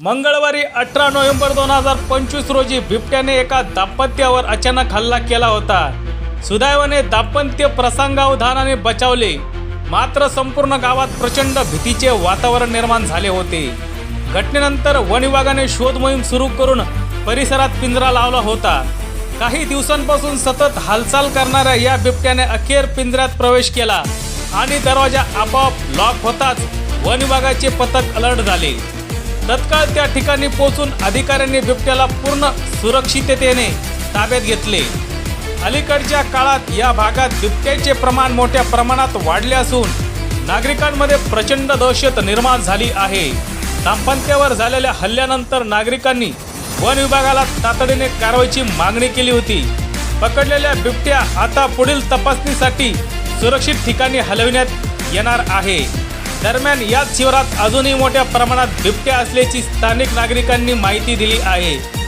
मंगळवारी अठरा नोव्हेंबर दोन हजार पंचवीस रोजी बिबट्याने एका दाम्पत्यावर अचानक हल्ला केला होता. सुदैवाने दाम्पत्य प्रसंगावधानाने बचावले. मात्र संपूर्ण गावात प्रचंड भीतीचे वातावरण निर्माण झाले होते. घटनेनंतर वन विभागाने शोध मोहीम सुरू करून परिसरात पिंजरा लावला होता. काही दिवसांपासून सतत हालचाल करणाऱ्या या बिबट्याने अखेर पिंजऱ्यात प्रवेश केला आणि दरवाजा आपोआप लॉक होताच विभागाचे पथक अलर्ट झाले. तत्काळ त्या ठिकाणी पोहोचून अधिकाऱ्यांनी बिबट्याला पूर्ण सुरक्षिततेने ताब्यात घेतले. अलीकडच्या काळात या भागात बिबट्याचे प्रमाण मोठ्या प्रमाणात वाढले असून नागरिकांमध्ये प्रचंड दहशत निर्माण झाली आहे. दाम्पत्यावर झालेल्या हल्ल्यानंतर नागरिकांनी वन विभागाला तातडीने कारवाईची मागणी केली होती. पकडलेल्या बिबट्या आता पुढील तपासणीसाठी सुरक्षित ठिकाणी हलविण्यात येणार आहे. दरम्यान याच शिवारात अजूनही मोठ्या प्रमाणात बिबट्या असल्याची स्थानिक नागरिकांनी माहिती दिली आहे.